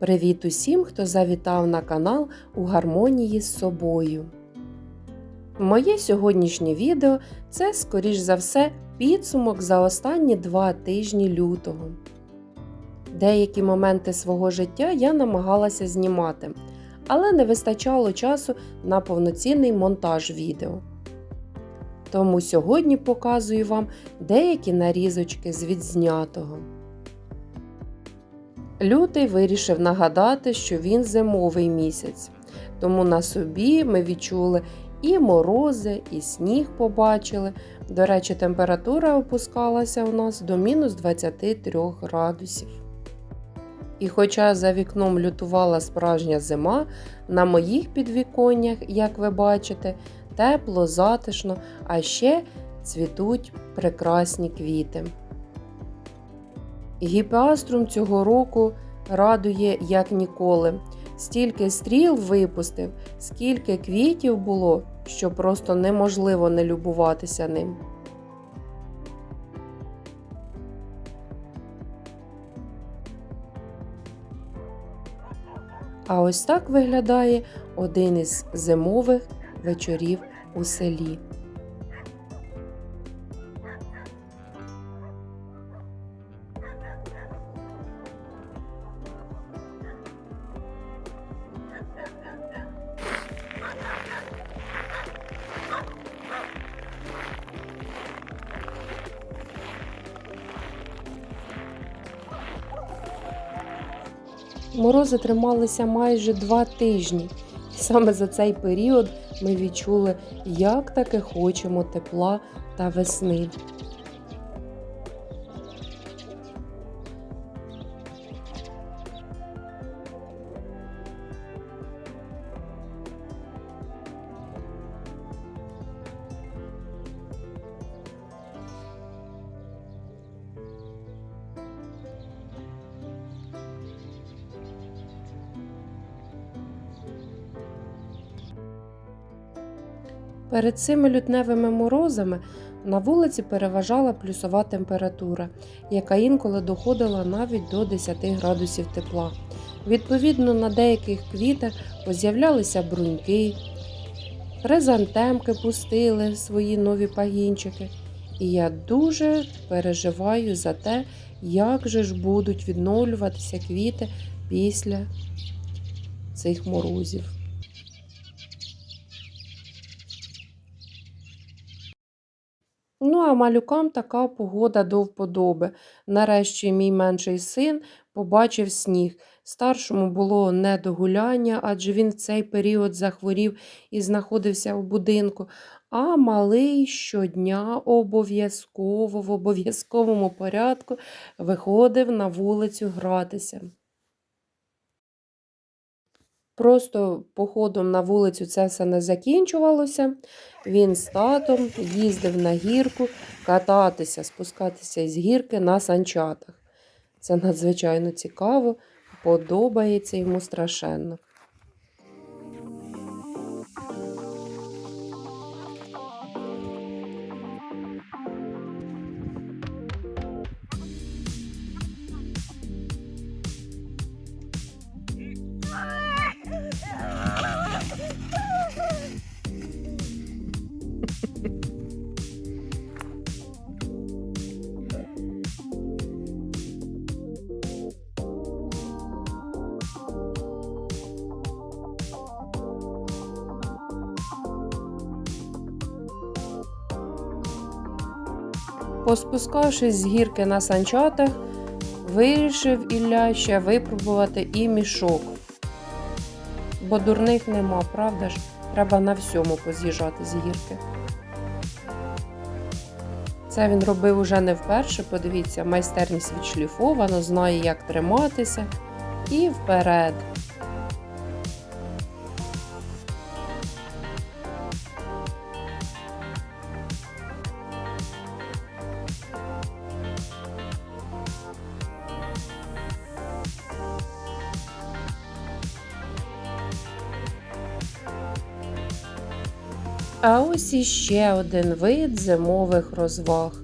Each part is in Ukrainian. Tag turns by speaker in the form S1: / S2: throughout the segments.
S1: Привіт усім, хто завітав на канал у гармонії з собою. Моє сьогоднішнє відео це, скоріш за все, підсумок за останні два тижні лютого. Деякі моменти свого життя я намагалася знімати, але не вистачало часу на повноцінний монтаж відео. Тому сьогодні показую вам деякі нарізочки з відзнятого. Лютий вирішив нагадати, що він зимовий місяць, тому на собі ми відчули і морози, і сніг побачили. До речі, температура опускалася у нас до мінус 23 градусів. І хоча за вікном лютувала справжня зима, на моїх підвіконнях, як ви бачите, тепло, затишно, а ще цвітуть прекрасні квіти. Гіпеаструм цього року радує як ніколи. Стільки стріл випустив, скільки квітів було, що просто неможливо не любуватися ним. А ось так виглядає один із зимових вечорів у селі. Морози трималися майже два тижні. І саме за цей період ми відчули, як таки хочемо тепла та весни. Перед цими лютневими морозами на вулиці переважала плюсова температура, яка інколи доходила навіть до 10 градусів тепла. Відповідно, на деяких квітах поз'являлися бруньки, хризантемки пустили свої нові пагінчики. І я дуже переживаю за те, як же ж будуть відновлюватися квіти після цих морозів. Ну, а малюкам така погода до вподоби. Нарешті мій менший син побачив сніг. Старшому було не до гуляння, адже він в цей період захворів і знаходився в будинку. А малий щодня обов'язково в обов'язковому порядку виходив на вулицю гратися. Просто походом на вулицю це все не закінчувалося. Він з татом їздив на гірку кататися, спускатися із гірки на санчатах. Це надзвичайно цікаво, подобається йому страшенно. Поспускавшись з гірки на санчатах, вирішив Ілля ще випробувати і мішок. Бо дурних нема, правда ж? Треба на всьому поз'їжджати з гірки. Це він робив уже не вперше, подивіться, майстерність відшліфовано, знає, як триматися. І вперед. А ось іще один вид зимових розваг.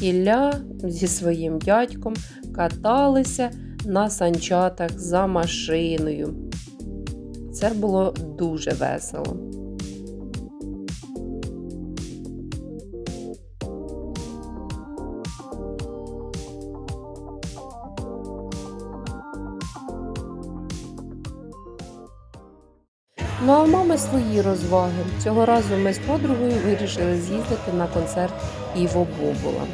S1: Ілля зі своїм дядьком каталися на санчатах за машиною. Це було дуже весело. Ну а в мами свої розваги. Цього разу ми з подругою вирішили з'їздити на концерт Іво Бобола.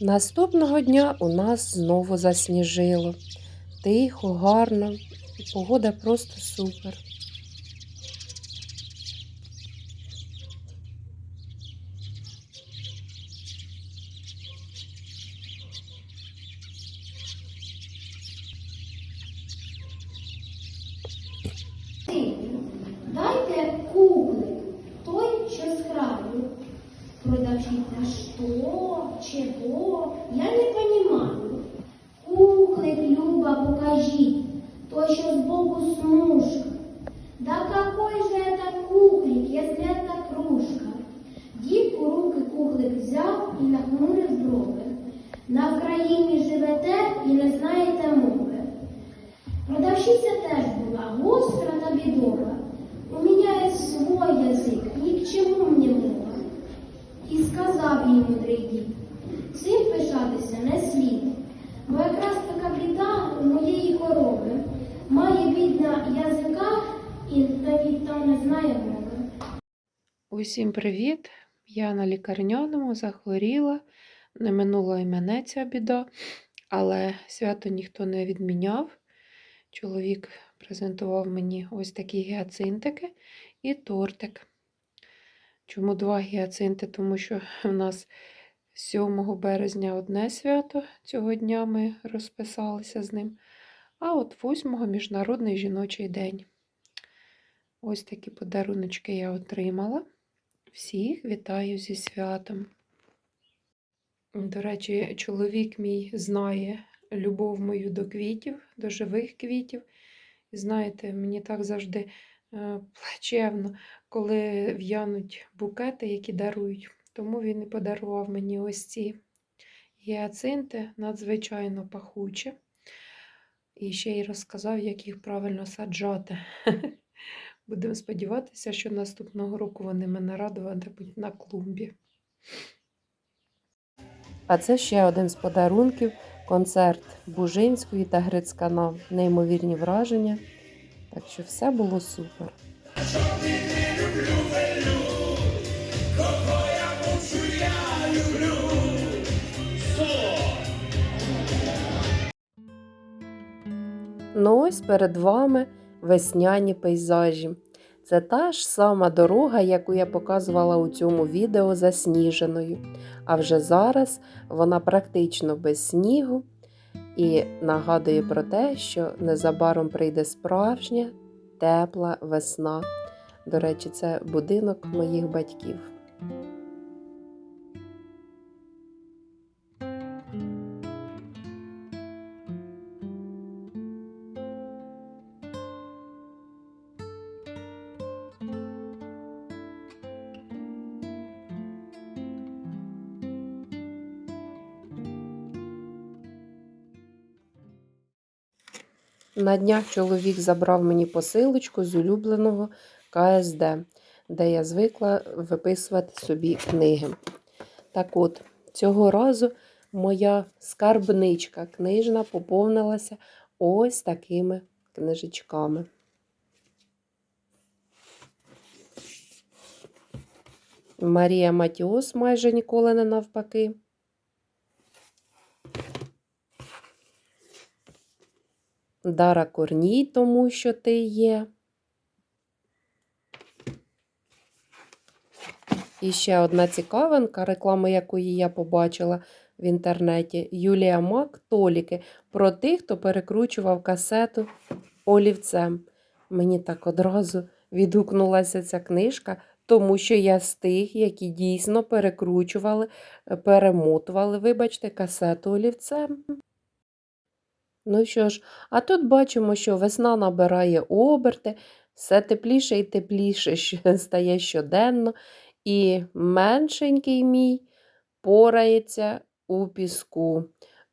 S1: Наступного дня у нас знову засніжило. Тихо, гарно, погода просто супер.
S2: Дайте куклик, той, що з краю. Продавщиця, что, чего, я не понимаю. Куклик, Люба, покажи, той, що сбоку смужка. Да какой же это куклик, если это кружка? Дід у руки куклик взяв і нахмурив брови. На Вкраїні живете і не знаєте мови. Продавщиця теж була гостра та бідова. У мене є свой язик, ні к чому мені мова. І сказав їй мудрий дід, цим пишатися не слід, бо якраз така біда у моєї хороби. Має бідна язика і навіть та не знає мови.
S1: Усім привіт! Я на лікарняному захворіла, не минула і мене ця біда, але свято ніхто не відміняв. Чоловік презентував мені ось такі гіацинтики і тортик. Чому два гіацинти? Тому що в нас 7 березня одне свято, цього дня ми розписалися з ним, а от 8 Міжнародний жіночий день. Ось такі подаруночки я отримала. Всіх вітаю зі святом. До речі, чоловік мій знає любов мою до квітів, до живих квітів. І знаєте, мені так завжди е, плачевно, коли в'януть букети, які дарують. Тому він і подарував мені ось ці гіацинти, надзвичайно пахучі. І ще й розказав, як їх правильно саджати. Будемо сподіватися, що наступного року вони мене радуватимуть на клумбі. А це ще один з подарунків концерт Бужинської та Грицькана. Неймовірні враження. Так що все було супер. Ну ось перед вами весняні пейзажі. Це та ж сама дорога, яку я показувала у цьому відео засніженою. А вже зараз вона практично без снігу і нагадує про те, що незабаром прийде справжня тепла весна. До речі, це будинок моїх батьків. На днях чоловік забрав мені посилочку з улюбленого КСД, де я звикла виписувати собі книги. Так от, цього разу моя скарбничка книжна поповнилася ось такими книжечками. Марія Матіос майже ніколи не навпаки. Дара Корній, тому що ти є. І ще одна цікавинка, реклама якої я побачила в інтернеті. Юлія Мак Толіки про тих, хто перекручував касету олівцем. Мені так одразу відгукнулася ця книжка, тому що я з тих, які дійсно перекручували, е, перемотували, вибачте, касету олівцем. Ну що ж, а тут бачимо, що весна набирає оберти, все тепліше і тепліше стає щоденно, і меншенький мій порається у піску.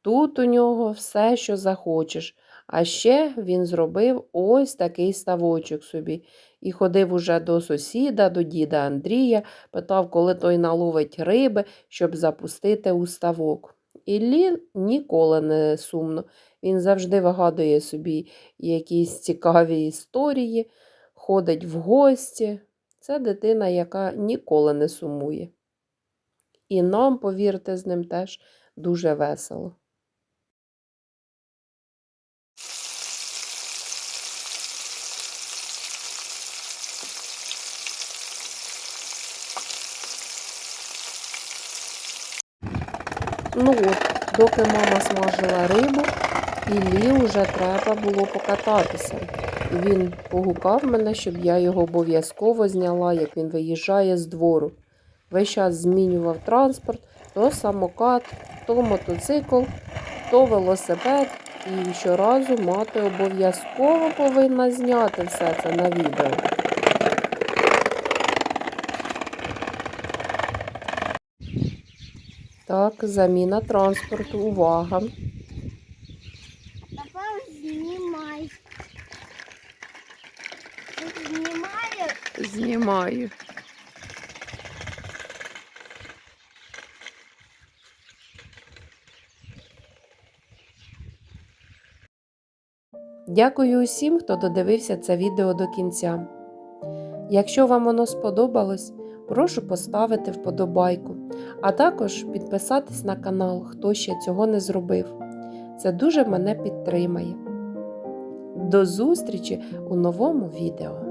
S1: Тут у нього все, що захочеш. А ще він зробив ось такий ставочок собі. І ходив уже до сусіда, до діда Андрія, питав, коли той наловить риби, щоб запустити у ставок. Іллі ніколи не сумно. Він завжди вигадує собі якісь цікаві історії, ходить в гості. Це дитина, яка ніколи не сумує. І нам, повірте, з ним теж дуже весело. Ну от, доки мама смажила рибу, Іллі вже треба було покататися. І він погукав мене, щоб я його обов'язково зняла, як він виїжджає з двору. Весь час змінював транспорт, то самокат, то мотоцикл, то велосипед. І щоразу мати обов'язково повинна зняти все це на відео. Так, заміна транспорту, увага. Знімаю. Дякую усім, хто додивився це відео до кінця. Якщо вам воно сподобалось, прошу поставити вподобайку, а також підписатись на канал, хто ще цього не зробив. Це дуже мене підтримає. До зустрічі у новому відео!